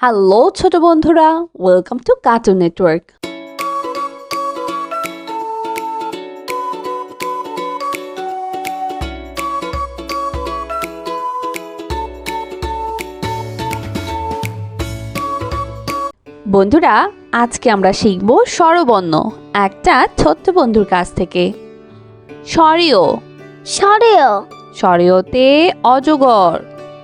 Hello ছোট বন্ধুরা। Welcome to cartoon network বন্ধুরা আজকে আমরা শিখব স্বরবর্ণ একটা ছোট্ট বন্ধুর কাছ থেকে। স্বরীয়। সরেও স্বরীয়তে অজগর।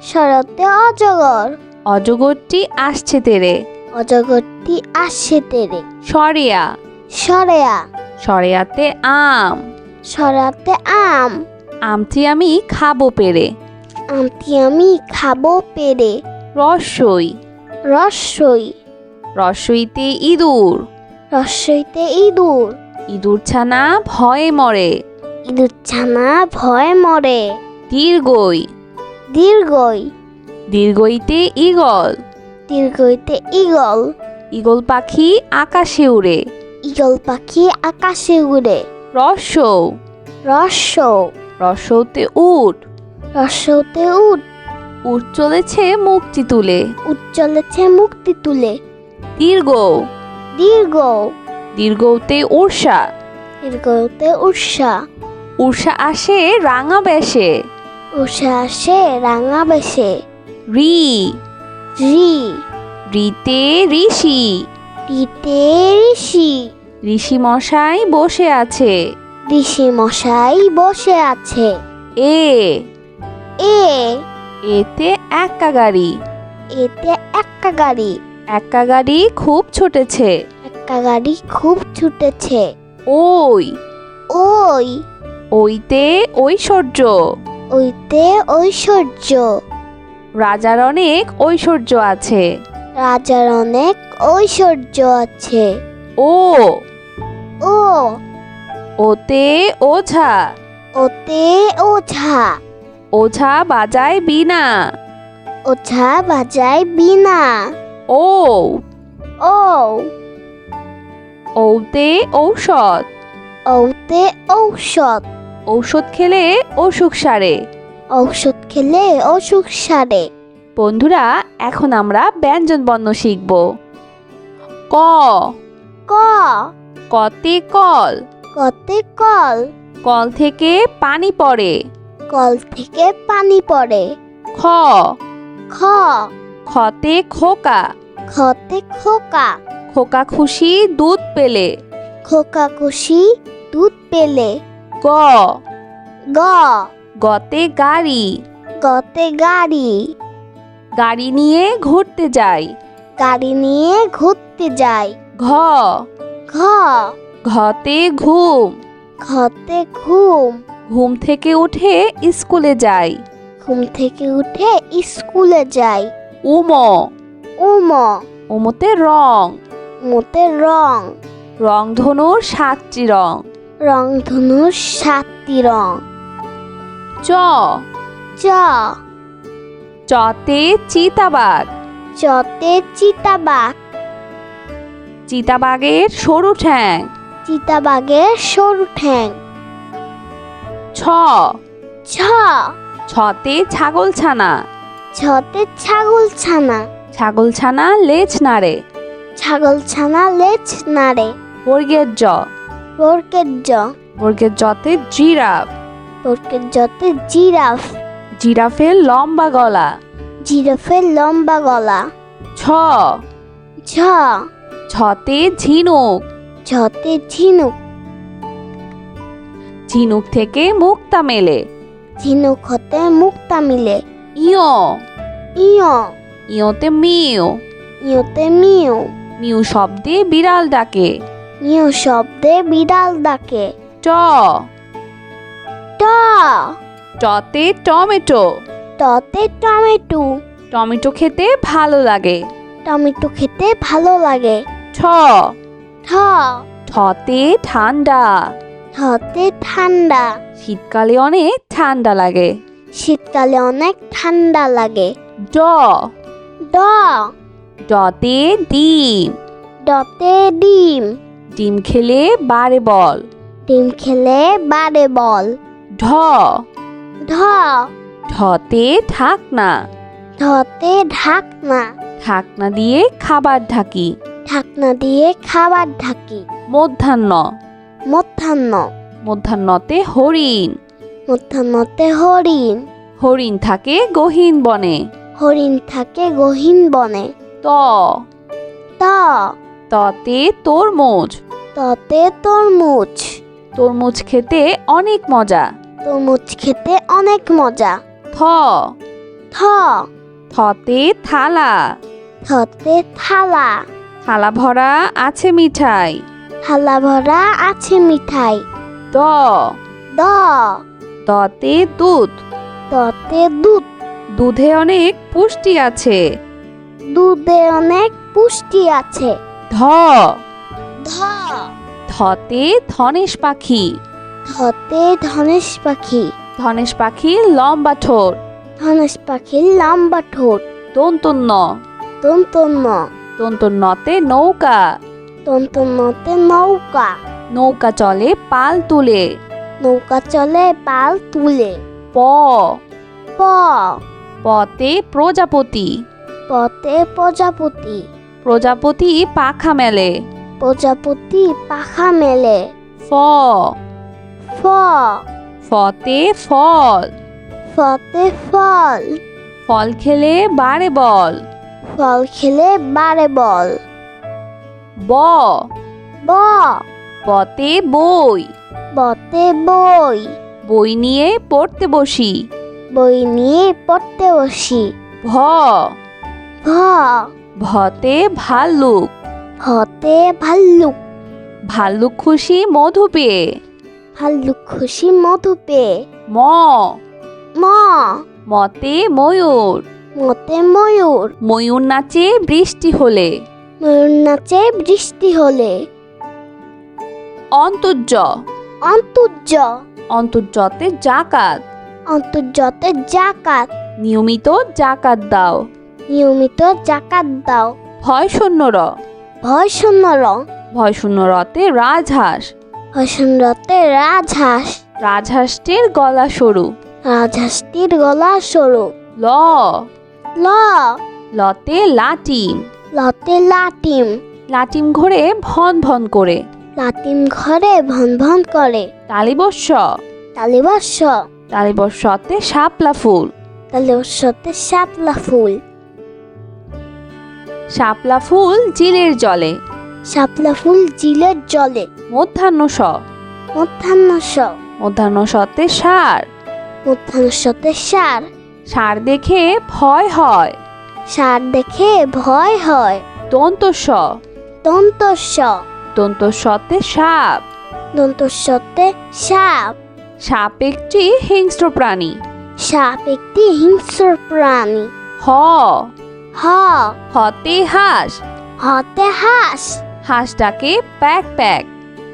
শরতে অজগর। অজগরটি আসছে তেরে। অজগরটি আসছে তেরে। সরিয়া। সরেয়া। সরেয়াতে আম। সরাতে আম। আমটি আমি খাব পেরে। আমটি আমি খাব পেরে। রসই। রসই। রসইতে ইঁদুর। রসইতে ইঁদুর। ইঁদুর ছানা ভয়ে মরে। ইঁদুর ছানা ভয় মরে। দীর্ঘই। দীর্ঘই। দীর্ঘইতে ইগল দীর্ঘইতে ইগল ইগল পাখি আকাশে উড়ে। ইগল পাখি আকাশে উড়ে। রসৌ রস্য রসৌতে উট। রস্যতে উঠ উট চলেছে মুক্তি তুলে। উচ্চলেছে মুক্তি তুলে। দীর্ঘ। দীর্ঘ। দীর্ঘতে উর্ষা দীর্ঘতে উষা উর্ষা আসে রাঙা বেশে। উষা আসে রাঙা বেশে। রি। রি। রিতে ঋষি। রিতে ঋষি। ঋষি মশাই বসে আছে। ঋষি মশাই বসে আছে। এ। এ। এতে একা গাড়ি। এতে একটা গাড়ি। একা গাড়ি খুব ছুটেছে। একটা গাড়ি খুব ছুটেছে। ওই। ওই। ওইতে ঐশ্বর্য। ওইতে ঐশ্বর্য। রাজার অনেক ঐশ্বর্য আছে। রাজার অনেক ঐশ্বর্য আছে। ও। ও। ওতে ওঝা। ওতে ওঝা। ওঝা বাজায় বিনা ওঝা বাজায় বিনা ও। ও। ঔতে ঔষধ। ওতে ঔষধ। ঔষধ খেলে অসুখ সারে। ঔষধ খেলে অসুখ সারে। বন্ধুরা এখন আমরা ব্যঞ্জন বর্ণ শিখব। ক। ক। কতে কল। কতে কল। কল থেকে পানি পড়ে। কল থেকে পানি পড়ে। খ। খ। খতে খোকা। খতে খোকা। খোকা খুশি দুধ পেলে। খোকা খুশি দুধ পেলে। গ। গ। গতে গাড়ি। গতে গাড়ি। গাড়ি নিয়ে ঘুরতে যাই। গাড়ি নিয়ে ঘুরতে যায় ঘ। ঘ। ঘতে ঘুম। ঘতে ঘুম। ঘুম থেকে উঠে স্কুলে যাই। ঘুম থেকে উঠে স্কুলে যায় উম। উম। উমতে রং। মোতে রং। রংধনুর সাতটি রং। রংধনুর সাতটি রং। চ। চ। চতে চিতাবাঘ। চতে চিতাবাঘ। চিতাবাঘের সরু ঠ্যাং। চিতাবাঘের সরু ঠ্যাং। ছ। ছ। ছতে ছাগল ছানা ছতে ছাগল ছানা ছাগল ছানা লেজ নাড়ে। ছাগল ছানা লেজ নাড়ে। বর্গের জ। বরকের জ। বর্গের জতে জিরাফ। বরকের জতে জিরাফ। জিরাফের লম্বা গলা। জিরাফের লম্বা গলা। ছ। ঝ। ছতে ঝিনুক। ঝতে ঝিনুক। ঝিনুক থেকে মুক্তা মেলে। ঝিনুক হতে মুক্তা মিলে। ইয়। ইয়। ইয়তে মিউ ইয়তে মিউ মিউ শব্দে বিড়াল ডাকে। মিউ শব্দে বিড়াল ডাকে। ট টতে টমেটো। টতে টমেটো। টমেটো খেতে ভালো লাগে। টমেটো খেতে ভালো লাগে। ঠ। ঠ। ঠতে ঠান্ডা। ঠতে ঠান্ডা। শীতকালে অনেক ঠান্ডা লাগে। শীতকালে অনেক ঠান্ডা লাগে। ড। ড। ডতে ডিম। ডতে ডিম। ডিম খেলে বারে বল। ডিম খেলে বারে বল। ঢ। ঢ। ঢতে ঢাকনা। ঢতে ঢাকনা। ঢাকনা দিয়ে খাবার ঢাকি। ঢাকনা দিয়ে খাবার ঢাকি। মধ্যাহ্ন। মধ্যাহ্ন। মধ্যাহ্নতে হরিণ। মধ্যাহ্নতে হরিণ। হরিণ থাকে গহীন বনে। হরিণ থাকে গহীন বনে। ত। ত। ততে তরমুজ। ততে তরমুজ। তরমুজ খেতে অনেক মজা। তরমুজ খেতে অনেক মজা। থ। থ। থতে থালা। থতে থালা। থালা ভরা আছে মিঠাই। থালা ভরা আছে মিঠাই। দ। দ। দতে দুধ। ততে দুধ। দুধে অনেক পুষ্টি আছে। দুধে অনেক পুষ্টি আছে। ধ। ধ। ধতে ধনেশ পাখি। ধতে ধনেশ পাখি। ধনেশ পাখি লম্বা ঠোঁট। ধনেশ পাখির লম্বা ঠোঁট। দন্তন্য তন্তন্য দন্তন্যতে নৌকা। তন্তন্যতে নৌকা। নৌকা চলে পাল তুলে। নৌকা চলে পাল তুলে। প। প। পতে প্রজাপতি। পতে প্রজাপতি। প্রজাপতি পাখা মেলে। প্রজাপতি পাখা মেলে। ফ। ফ। ফতে ফল। ফতে ফল। ফল খেলে বাড়ে বল। ফল খেলে বারে বল। ব। ব। বতে বই। বতে বই। বই নিয়ে পড়তে বসি। বই নিয়ে পড়তে বসি। ভ। ভ। ভতে ভাল্লুক। ভতে ভাল্লুক। ভাল্লুক খুশি মধু পেয়ে। ভাল্লুক খুশি মধু পেয়ে ম। ম। মতে ময়ূর। মতে ময়ূর। ময়ূর নাচে বৃষ্টি হলে। ময়ূর নাচে বৃষ্টি হলে। অন্তর্য। অন্তর্য। অন্তর্যতে জাকাত। অন্তর্যতে জাকাত। নিয়মিত জাকাত দাও। নিয়মিত জাকাত দাও। ভয় শূন্য র ভয় শূন্য রং ভয় শূন্য রতে রাজহাঁস। হসনরতে রাজহাঁস। রাজহাঁসটির গলা সরু। রাজহাঁসটির গলা সরু। ল। ল। লতে লাটিম। লতে লাটিম। লাটিম ঘোরে ভন ভন করে। লাটিম ঘরে ভন ভন করে। তালিবস্য তালিবর্ষ তালিবস্যতে শাপলা ফুল। তালিবর্ষতে শাপলা ফুল। শাপলা ফুল জিলের জলে। শাপলা ফুল জিলের জলে। মধ্যাহ্ন স মধ্যাহ্ন স মধ্যাহ্ন সতে সার। মধ্যাহ্ন সতে সার। সার দেখে ভয় হয়। সার দেখে ভয় হয়। দন্ত স দন্ত স দন্তস্ব। সতে সাপ। দন্তস্বতে সাপ। সাপ একটি হিংস্র প্রাণী। সাপ একটি হিংস্র প্রাণী। হ। হ। হতে হাঁস। হতে হাঁস। হাঁসটাকে প্যাক প্যাক।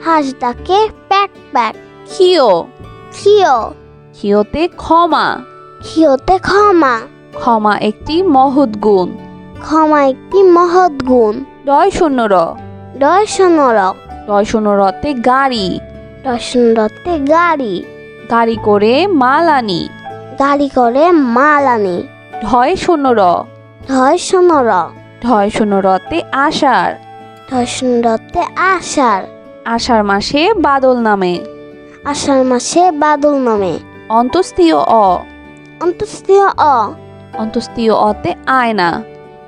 হাঁস ডাকে প্যাক প্যাক। খিও খিও খিওতে ক্ষমা। খিওতে ক্ষমা। ক্ষমা একটি মহৎ গুণ। ক্ষমা একটি মহৎ গুণ। ডয় শূন্য র। দর্শনর ডয় শূন্য রতে গাড়ি। দর্শনরতে গাড়ি। গাড়ি করে মাল আনি। গাড়ি করে মাল আনি। ঢয় শূন্য র। দর্শনর ঢয় শূন্য রতে আষাঢ়। দর্শনরতে আষাঢ়। আষাঢ় মাসে বাদল নামে। আষাঢ় মাসে বাদল নামে। অন্তস্তীয় অ। অন্তস্তীয় অ। অন্তস্তীয় অতে আয়না।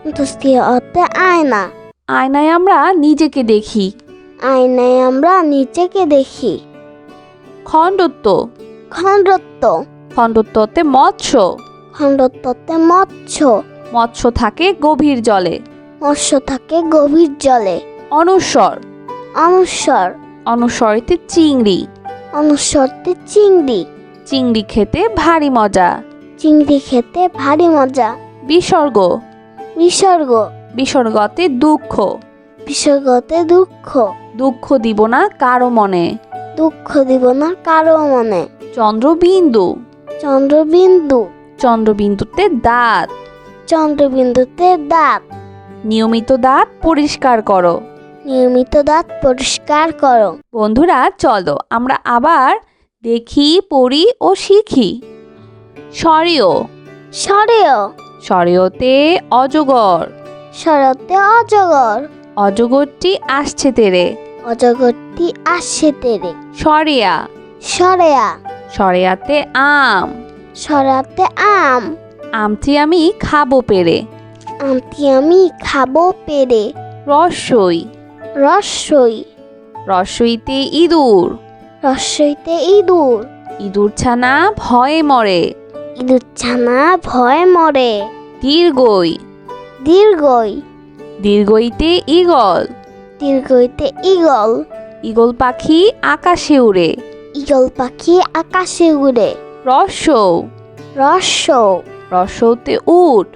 অন্তস্তীয় অতে আয়না। আয়নায় আমরা নিজেকে দেখি। আয়নায় আমরা নিজেকে দেখি। খণ্ডত্ব। খণ্ডত্ব। খণ্ডত্বতে মৎস্য। খণ্ডত্বতে মৎস্য। মৎস্য থাকে গভীর জলে। মৎস্য থাকে গভীর জলে। অনুস্বর অনুস্বর অনুস্বরেতে চিংড়ি। অনুস্বরতে চিংড়ি। চিংড়ি খেতে ভারী মজা। চিংড়ি খেতে ভারী মজা। বিসর্গ। বিসর্গ। বিসর্গতে দুঃখ। বিসর্গতে দুঃখ। দুঃখ দিব না কারও মনে। দুঃখ দিব না কারও মনে। চন্দ্রবিন্দু। চন্দ্রবিন্দু। চন্দ্রবিন্দুতে দাঁত। চন্দ্রবিন্দুতে দাঁত। নিয়মিত দাঁত পরিষ্কার করো। নিয়মিত দাঁত পরিষ্কার করো। বন্ধুরা চলো আমরা আবার দেখি পড়ি ও শিখি। স্বরেও। সরেও স্বরেওতে অজগর। শরতে অজগর। অজগরটি আসছে তেরে। অজগরটি আসছে তেরে। সরেয়া। সরেয়া। সরেয়াতে আম। সরাতে আম। আমটি আমি খাব পেরে। আমটি আমি খাব পেরে। রসই। রসই। রসইতে ইঁদুর। রসইতে ইঁদুর। ইঁদুর ছানা ভয়ে মরে। ইঁদুর ছানা ভয় মরে। দীর্ঘই। দীর্ঘই। দীর্ঘইতে ইগল দীর্ঘইতে ইগল ইগল পাখি আকাশে উড়ে। ইগল পাখি আকাশে উড়ে। রসৌ রস্য রসৌতে উট।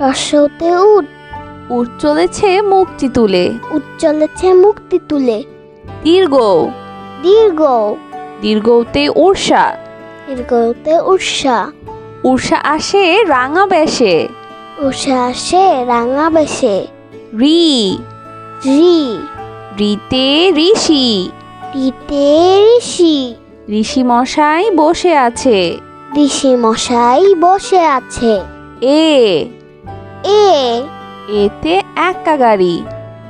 রস্যতে উঠ। উট চলেছে মুক্তি তুলে। উজ্জ্বলেছে মুক্তি তুলে। দীর্ঘ। দীর্ঘ। দীর্ঘতে উর্ষা দীর্ঘতে উষা উর্ষা আসে রাঙা বেশে। উষা আসে রাঙা বেশে। রি। রি। রিতে ঋষি। রিতে ঋষি। ঋষি মশাই বসে আছে। ঋষি মশাই বসে আছে। এ। এ। এতে এক্কা গাড়ি।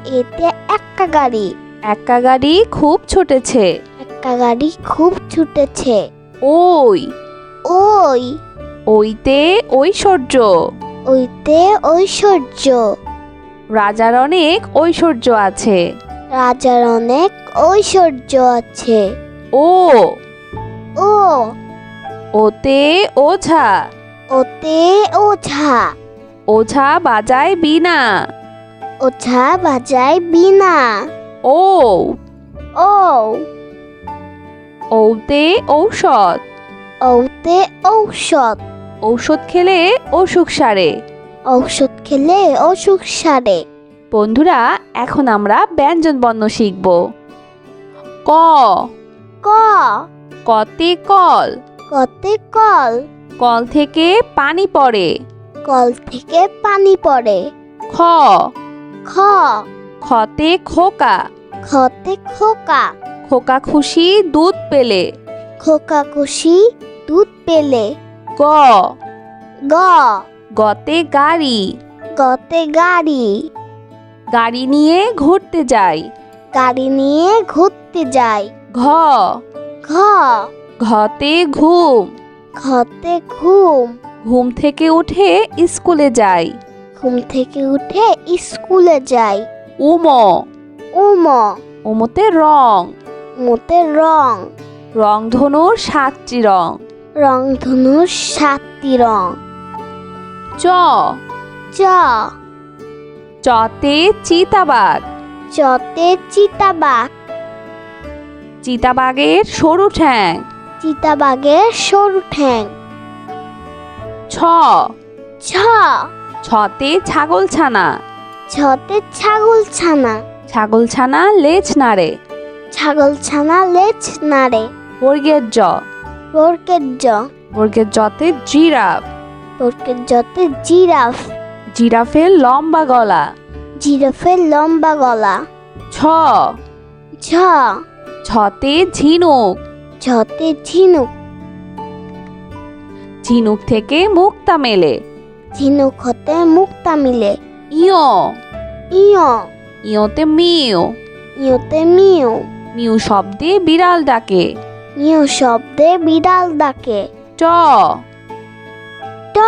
এতে একটা গাড়ি। একা গাড়ি খুব ছুটেছে। একটা গাড়ি খুব ছুটেছে। ওই। ওই। ওইতে ঐশ্বর্য। ওইতে ঐশ্বর্য। রাজার অনেক ঐশ্বর্য আছে। রাজার অনেক ঐশ্বর্য আছে। ও। ও। ওতে ওঝা। ওতে ওঝা। ওঝা বাজায় বিনা ওঝা বাজায় বিনা ও ও ঔতে ঔষধ। ঔতে ঔষধ। ঔষধ খেলে অসুখ সারে। ঔষধ খেলে অসুখ সারে। বন্ধুরা এখন আমরা ব্যঞ্জন বর্ণ শিখব। ক। ক। কতে কল। কতে কল। কল থেকে পানি পড়ে। কল থেকে পানি পড়ে। খ। খ। খতে খোকা। খতে খোকা। খোকা খুশি দুধ পেলে। খোকা খুশি দুধ পেলে। গ। গ। গতে গাড়ি। গতে গাড়ি। গাড়ি নিয়ে ঘুরতে যাই। গাড়ি নিয়ে ঘুরতে যায় ঘ। ঘ। ঘতে ঘুম। ঘতে ঘুম। ঘুম থেকে উঠে স্কুলে যাই। ঘুম থেকে উঠে স্কুলে যায় উম। উম। উমতে রং। মোতে রং। রংধনুর সাতটি রং। রং ধনুর সাতটি রং। চ। চ। চতে চিতাবাঘ। চতে চিতাবাঘ। চিতাবাঘের সরু ঠ্যাং। চিতাবাঘের সরু ঠ্যাং। ছ। ছ। ছতে ছাগল ছানা ছতে ছাগল ছানা ছাগল ছানা লেজ নাড়ে। ছাগল ছানা লেজ নাড়ে। বর্গের জ। বর্কের জ। বর্গের জতে জিরাফ। বর্কের জতে জিরাফ। জিরাফের লম্বা গলা। জিরাফের লম্বা গলা। ছ। ঝ। ছতে ঝিনুক। ঝতে ঝিনুক। ঝিনুক থেকে মুক্তা মেলে। ঝিনুক হতে মুক্তা মিলে। ইয়। ইয়। ইয়তে মিউ ইয়তে মিউ মিউ শব্দে বিড়াল ডাকে। মিউ শব্দে বিড়াল ডাকে। ট। ট।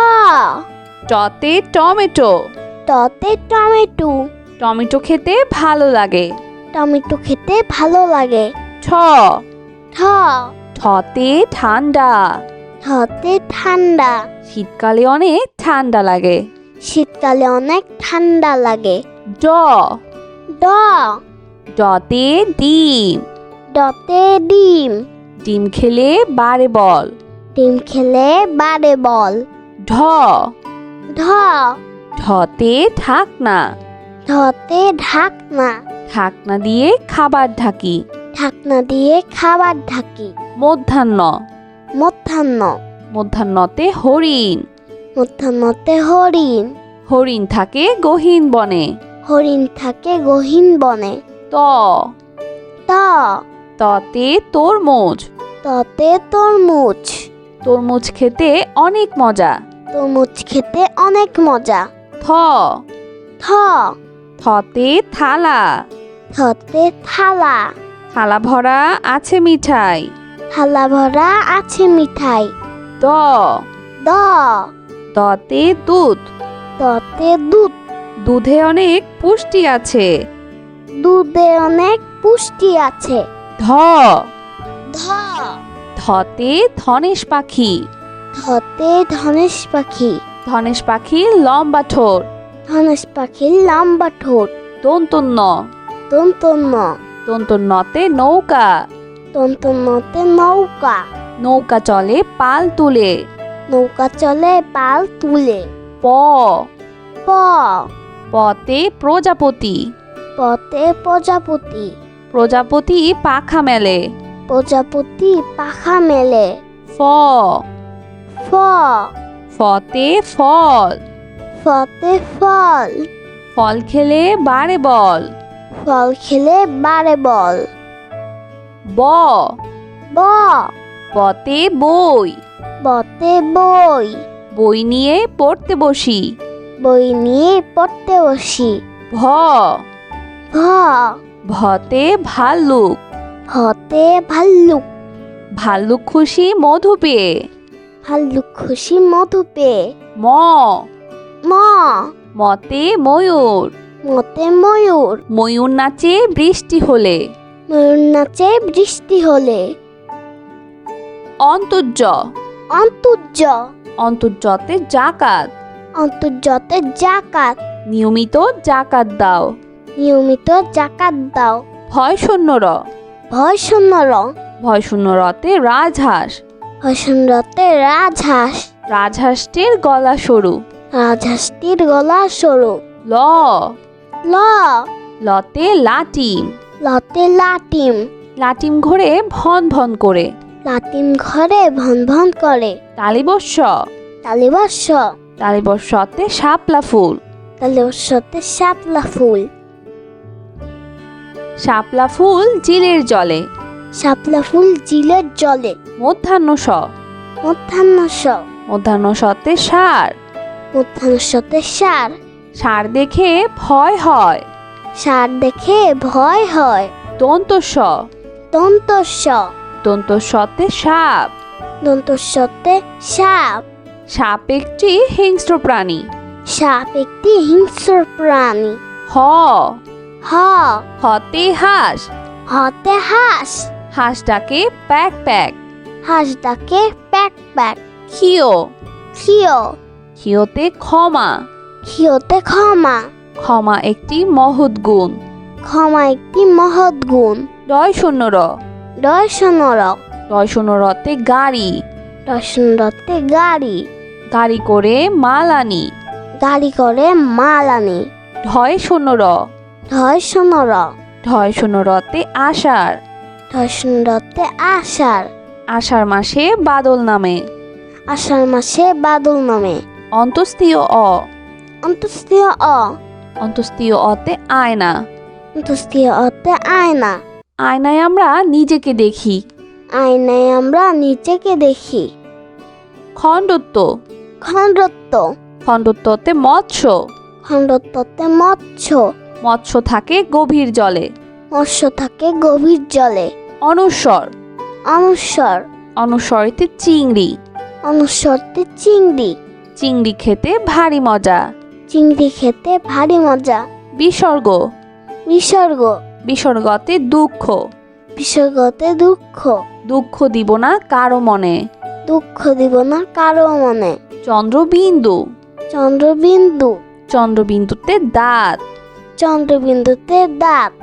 টতে টমেটো। টতে টমেটো। টমেটো খেতে ভালো লাগে। টমেটো খেতে ভালো লাগে। ঠ। ঠ। ঠতে ঠান্ডা। ঠতে ঠান্ডা। শীতকালে অনেক ঠান্ডা লাগে। শীতকালে অনেক ঠান্ডা লাগে। ড। ড। ডতে ডিম। ডতে ডিম। ডিম খেলে বারে বল। ডিম খেলে বারে বল। ঢ। ঢ। ঢতে ঢাকনা। ঢতে ঢাকনা। ঢাকনা দিয়ে খাবার ঢাকি। ঢাকনা দিয়ে খাবার ঢাকি। মধ্যাহ্ন। মধ্যাহ্ন। মধ্যাহ্নতে হরিণ। মধ্যাহ্নতে হরিণ। হরিণ থাকে গহীন বনে। হরিণ থাকে গহীন বনে। ত। ত। ততে তরমুজ। ততে তরমুজ। তরমুজ খেতে অনেক মজা। তরমুজ খেতে অনেক মজা। থ। থ। থতে থালা। থতে থালা। থালা ভরা আছে মিঠাই। থালা ভরা আছে মিঠাই। দ। দ। দতে দুধ। দতে দুধ। দুধে অনেক পুষ্টি আছে। দুধে অনেক পুষ্টি আছে। ধ। ধ। ধতে ধনেশ পাখি। ধতে ধনেশ পাখি। ধনেশ পাখির লম্বা ঠোঁট। ধনেশ পাখির লম্বা ঠোঁট। দন্তন্য। তন্তন্য দন্তন্যতে নৌকা। তন্তন্যতে নৌকা। নৌকা চলে পাল তুলে। নৌকা চলে পাল তুলে। প। প। পতে প্রজাপতি। পতে প্রজাপতি। প্রজাপতি পাখা মেলে। প্রজাপতি পাখা মেলে। ফ। ফ। ফতে ফল। ফতে ফল। ফল খেলে বাড়ে বল। ফল খেলে বারে বল। ব। ব। বতে বই। বতে বই। বই নিয়ে পড়তে বসি। বই নিয়ে পড়তে বসি। ভ। ভ। ভতে ভাল্লুক। ভতে ভাল্লুক। ভাল্লুক খুশি মধু পেয়ে। ভাল্লুক খুশি মধু পেয়ে। ম। ম। মতে ময়ূর। মতে ময়ূর। ময়ূর নাচে বৃষ্টি হলে। ময়ূর নাচে বৃষ্টি হলে। অন্তর্য। অন্তর্য। অন্তর্যতে জাকাত। অন্তর্যতে জাকাত। নিয়মিত জাকাত দাও। নিয়মিত জাকাত দাও। ভয় শূন্য র ভয় শূন্য র ভয় শূন্য রতে রাজহাঁস। ভয় শূন্যতে রাজহাঁস। রাজহাঁসটির গলা সরু। রাজহাঁসটির গলা সরু। ল। ল। লতে লাটিম লতে লাটিম। লাটিম ঘরে ভন ভন করে। লাটিম ঘরে ভন ভন করে। তালিবস্য। তালিবর্ষ তালিবস্যতে শাপলা ফুল। তালিবর্ষতে শাপলা ফুল। শাপলা ফুল জিলের জলে। শাপলা ফুল জিলের জলে। মধ্যাহ্ন স মধ্যাহ্ন স মধ্যাহ্ন সতে সার। মধ্যাহ্ন সতে সার। সার দেখে ভয় হয়। সার দেখে ভয় হয়। দন্ত স দন্তস্ব দন্ত সতে সাপ। দন্তস্বতে সাপ। সাপ একটি হিংস্র প্রাণী। সাপ একটি হিংস্র প্রাণী। হ। হ। হতে হাঁস। হতে হাঁস। হাঁসটাকে প্যাক প্যাক। হাঁস ডাকে প্যাক প্যাক। খিও খিও খিওতে ক্ষমা। খিওতে ক্ষমা। ক্ষমা একটি মহৎ গুণ। ক্ষমা একটি মহৎ গুণ। ডয় শূন্য র। ডয় শূন্য র। ডয় শূন্য রতে গাড়ি। দর্শনরতে গাড়ি। গাড়ি করে মাল আনি। গাড়ি করে মাল আনি। ঢয় শূন্য র। ঢয় শূন্য র। ঢয় শূন্য রতে আষাঢ়। দর্শনরতে আষাঢ়। আষাঢ় মাসে বাদল নামে। আষাঢ় মাসে বাদল নামে। অন্তস্তীয় অ। অন্তস্তীয় অ। অন্তস্তীয় অতে আয়না। অন্তস্তীয় অতে আয়না। আয়নায় আমরা নিজেকে দেখি। আয়নায় আমরা নিজেকে দেখি। খণ্ডত্ব। খণ্ডত্ব। খণ্ডত্বতে মৎস্য। খণ্ডত্বতে মৎস্য। মৎস্য থাকে গভীর জলে। মৎস্য থাকে গভীর জলে। অনুস্বর অনুস্বর অনুস্বরেতে চিংড়ি। অনুস্বরতে চিংড়ি। চিংড়ি খেতে ভারী মজা। চিংড়ি খেতে ভারী মজা। বিসর্গ। বিসর্গ। বিসর্গতে দুঃখ। বিসর্গতে দুঃখ। দুঃখ দিব না কারও মনে। দুঃখ দিব না কারও মনে। চন্দ্রবিন্দু। চন্দ্রবিন্দু। চন্দ্রবিন্দুতে দাঁত। চন্দ্রবিন্দুতে দাঁত।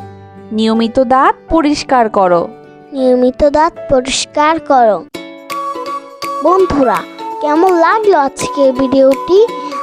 নিয়মিত দাঁত পরিষ্কার করো। নিয়মিত দাঁত পরিষ্কার করো। বন্ধুরা কেমন লাগল আজকের ভিডিওটি?